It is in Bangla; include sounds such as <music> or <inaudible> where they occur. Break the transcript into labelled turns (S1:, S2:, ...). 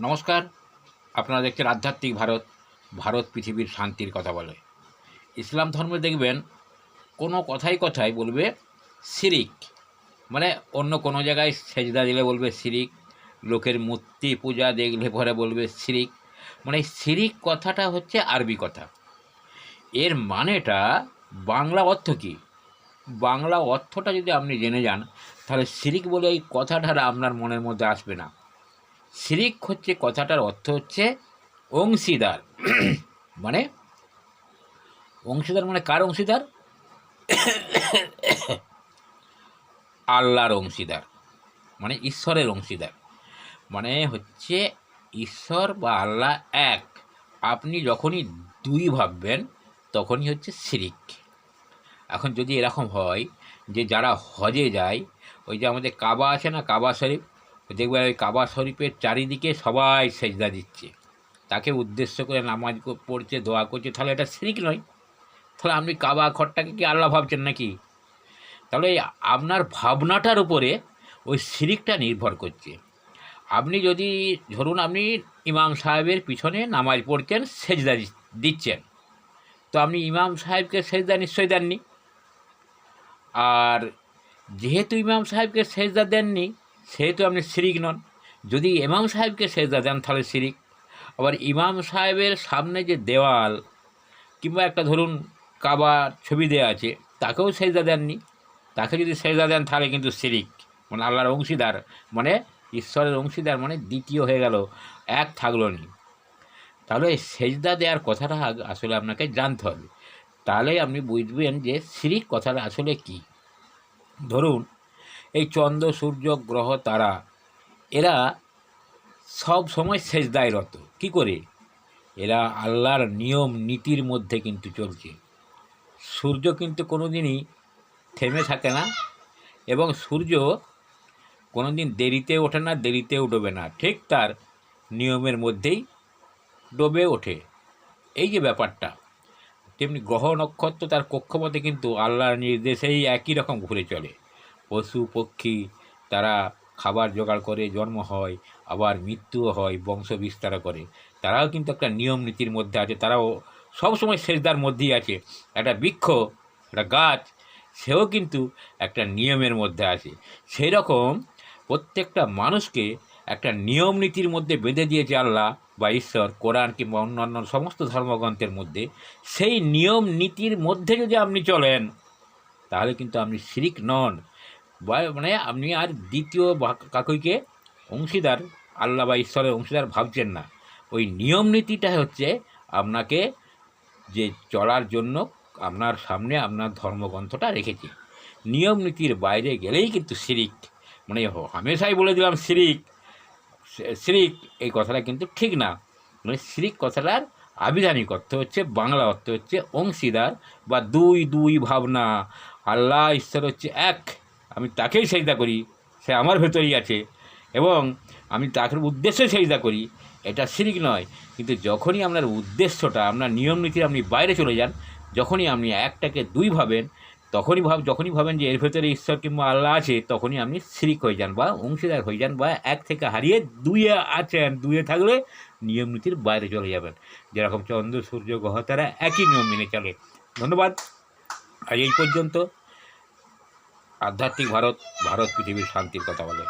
S1: নমস্কার। আপনারা দেখছেন আধ্যাত্মিক ভারত ভারত পৃথিবীর শান্তির কথা বলে। ইসলাম ধর্মে দেখবেন, কোনো কথাই কথাই বলবে শিরিক। মানে অন্য কোনো জায়গায় সেজদা দিলে বলবে শিরিক, লোকের মূর্তি পূজা দেখলে পরে বলবে শিরিক। মানে শিরিক কথাটা হচ্ছে আরবি কথা। এর মানেটা বাংলা অর্থ কী? বাংলা অর্থটা যদি আপনি জেনে যান, তাহলে শিরিক বলে এই কথাটা আপনার মনের মধ্যে আসবে না। শিরিক হচ্ছে কথাটার অর্থ হচ্ছে অংশীদার। <clears throat> মানে অংশীদার মানে কার অংশীদার? <clears throat> আল্লাহর অংশীদার। মানে ঈশ্বরের অংশীদার। মানে হচ্ছে ঈশ্বর বা আল্লাহ এক। আপনি যখনই দুই ভাববেন, তখনই হচ্ছে শিরিক এখন যদি এরকম হয় যে যারা হজে যায়, ওই যে আমাদের কাবা আছে না, কাবা শরীফ দেখবে ওই কাবা শরীফের চারিদিকে সবাই সেজদা দিচ্ছে। তাকে উদ্দেশ্য করে নামাজ পড়ছে, দোয়া করছে। তাহলে এটা শিরিক নয়। তাহলে আপনি কাবা ঘরটাকে কি আল্লাহ ভাবছেন নাকি? তাহলে আপনার ভাবনাটার উপরে ওই শিরিকটা নির্ভর করছে। আপনি যদি, ধরুন আপনি ইমাম সাহেবের পিছনে নামাজ পড়ছেন, সেজদা দিচ্ছেন। তো আপনি ইমাম সাহেবকে সেজদা নিশ্চয়ই দেননি। আর যেহেতু ইমাম সাহেবকে সেজদা দেননি সেহেতু আপনি শিরিক নন। যদি ইমাম সাহেবকে সেজদা দেন, তাহলে শিরিক। আবার ইমাম সাহেবের সামনে যে দেওয়াল, কিংবা একটা ধরুন কাবার ছবি দেওয়া আছে, তাকেও সেজদা দেননি। তাকে যদি সেজদা দেন, তাহলে কিন্তু শিরিক। মানে আল্লাহর অংশীদার। মানে ঈশ্বরের অংশীদার মানে দ্বিতীয় হয়ে গেল, এক থাকল নি। তাহলে সেজদা দেওয়ার কথাটা আসলে আপনাকে জানতে হবে। তাহলে আপনি বুঝবেন যে শিরিক কথাটা আসলে কী। ধরুন চন্দ্র, সূর্য, গ্রহ, তারা, এরা সব সময় সেজদায় রত কি করে? এরা আল্লাহর নিয়ম, নীতির মধ্যে কিন্তু চলছে। সূর্য কিন্তু কোনো দিনই থেমে থাকে না এবং সূর্য কোনো দিন দেরিতে ওঠে না, দেরিতে ডোবে না। ঠিক তার নিয়মের মধ্যেই ডোবে ওঠে। এই যে ব্যাপারটা, তেমনি গ্রহ নক্ষত্র তার কক্ষপথে কিন্তু আল্লাহর নির্দেশেই একই রকম ঘুরে চলে। পশু পক্ষী তারা খাবার জোগাড় করে জন্ম হয়, আবার মৃত্যুও হয়, বংশ বিস্তার করে। তারাও কিন্তু একটা নিয়ম নীতির মধ্যে আছে, তারাও সবসময় সেজদার মধ্যেই আছে। একটা বৃক্ষ, একটা গাছ, সেও কিন্তু একটা নিয়মের মধ্যে আছে। সেই রকম প্রত্যেকটা মানুষকে একটা নিয়ম নীতির মধ্যে বেঁধে দিয়েছে আল্লাহ বা ঈশ্বর, কোরআন কিংবা অন্যান্য সমস্ত ধর্মগ্রন্থের মধ্যে। সেই নিয়ম নীতির মধ্যে যদি আপনি চলেন, তাহলে কিন্তু আপনি শিরিক নন। মানে আপনি আর দ্বিতীয় কাকুইকে অংশীদার, আল্লাহ বা ঈশ্বরের অংশীদার ভাবছেন না। ওই নিয়ম নীতিটা হচ্ছে আপনাকে যে চলার জন্য আপনার সামনে আপনার ধর্মগ্রন্থটা রেখেছে। নিয়ম নীতির বাইরে গেলেই কিন্তু শিরিক। মানে হামেশাই বলে দিলাম শিরিক। শিরিক এই কথাটা কিন্তু ঠিক না। মানে শিরিক কথাটার আবিধানিক অর্থ হচ্ছে বাংলা অর্থ হচ্ছে অংশীদার বা দুই দুই ভাবনা। আল্লাহ, ঈশ্বর হচ্ছে এক। আমি তাকেই সেজদা করি, সে আমার ভেতরেই আছে। এবং আমি তাকে উদ্দেশ্যে সেজদা করি, এটা শিরিক নয়। কিন্তু যখনই আপনার উদ্দেশ্যটা, আপনার নিয়ম নীতির আপনি বাইরে চলে যান, যখনই আপনি একটাকে দুই ভাবেন, তখনই ভাব, যখনই ভাবেন যে এর ভেতরে ঈশ্বর কিংবা আল্লাহ আছে, তখনই আপনি শিরিক হয়ে যান বা অংশীদার হয়ে যান বা এক থেকে হারিয়ে দুইয়ে আছেন, দুইয়ে থাকলে নিয়ম নীতির বাইরে চলে যাবেন। যেরকম চন্দ্র, সূর্য, গ্রহ, তারা একই নিয়ম মেনে চলে। ধন্যবাদ। আজ এই পর্যন্ত। আধ্যাত্মিক ভারত ভারত পৃথিবীর শান্তির কথা বলে।